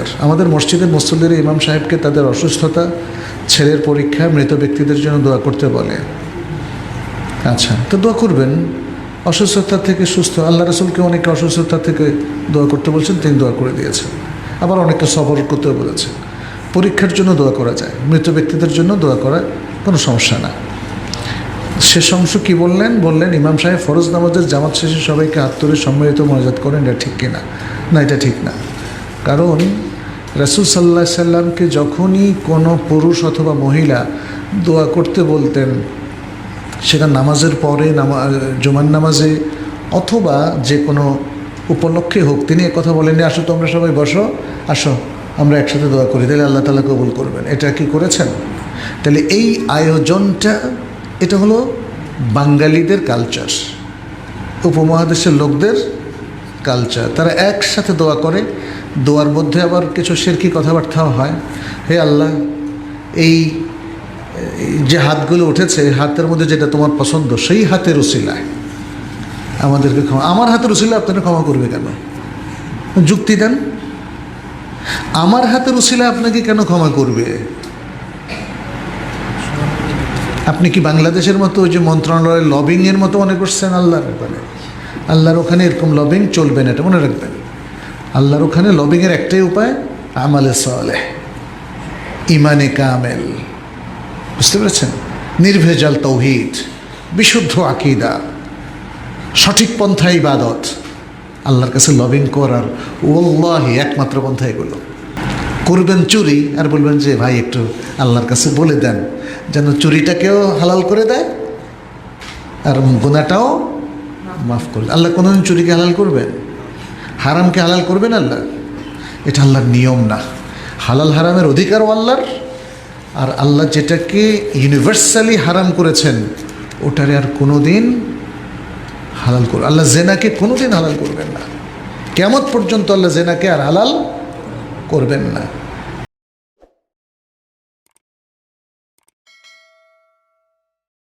দরকার আমাদের মসজিদের মুসল্লির ইমাম সাহেবকে তাদের অসুস্থতা, ছেলের পরীক্ষা, মৃত ব্যক্তিদের জন্য দোয়া করতে বলে। আচ্ছা তো দোয়া করবেন। অসুস্থতা থেকে সুস্থ, আল্লাহ রসুলকে অনেকে অসুস্থতা থেকে দোয়া করতে বলছেন, তিনি দোয়া করে দিয়েছেন। আবার অনেকে সবর করতেও বলেছেন। পরীক্ষার জন্য দোয়া করা যায়, মৃত ব্যক্তিদের জন্য দোয়া করা কোনো সমস্যা না। শেষ অংশ কী বললেন? বললেন, ইমাম সাহেব, ফরজ নামাজের জামাত শেষে সবাইকে তুলে সম্মিলিত মর্যাদ করেন, এটা ঠিক কিনা? না, এটা ঠিক না। কারণ রাসুল সাল্লাহ সাল্লামকে যখনই কোনো পুরুষ অথবা মহিলা দোয়া করতে বলতেন সেটা নামাজের পরে, নামা, জুমার নামাজে অথবা যে কোনো উপলক্ষে হোক, তিনি কথা বলেননি, আসো তোমরা সবাই বসো, আসো, আমরা একসাথে দোয়া করি। তাহলে আল্লাহ তালা কবুল করবেন। এটা কি করেছেন? তাহলে এই আয়োজনটা, এটা হলো বাঙালিদের কালচার উপমহাদেশের লোকদের কালচার তারা একসাথে দোয়া করে দোয়ার মধ্যে আবার কিছু শেরকি কথাবার্তাও হয়। হে আল্লাহ, এই এই যে হাতগুলো উঠেছে হাতের মধ্যে যেটা তোমার পছন্দ, সেই হাতের উসিলায় আমাদেরকে ক্ষমা, আমার হাতের উসিলা আপনারা ক্ষমা করবে কেন? যুক্তি দেন। আমার হাতের উসিলা আপনাকে কেন ক্ষমা করবে? আপনি কি বাংলাদেশের মতো ওই যে মন্ত্রণালয়ের লবিংয়ের মতো মনে করছেন আল্লাহর ব্যাপারে? আল্লাহর ওখানে এরকম লবিং চলবে না, এটা মনে রাখবেন। আল্লাহর ওখানে লবিংয়ের একটাই উপায়, আমালে সলেহ ইমানে কামেল। বুঝতে পেরেছেন? নির্ভেজাল তৌহিদ, বিশুদ্ধ আকিদা, সঠিক পন্থা ইবাদত। আল্লাহর কাছে লবিং করার ওল্লাহি একমাত্র পন্থা এগুলো। করবেন চুরি, আর বলবেন যে, ভাই, একটু আল্লাহর কাছে বলে দেন, যেন চুরিটাকেও হালাল করে দেয়, আর গুণাটাও মাফ করে আল্লাহ কোনোদিন চুরিকে হালাল করবেন? হারামকে হালাল করবেন আল্লাহ। এটা আল্লাহর নিয়ম না। হালাল হারামের অধিকারও আল্লাহর। আর আল্লাহ যেটাকে ইউনিভার্সালি হারাম করেছেন, ওটারে আর কোনো দিন হালাল করবে আল্লাহ জেনাকে কোনো দিন হালাল করবেন না। কেমন পর্যন্ত আল্লাহ জেনাকে আর হালাল করবেন না।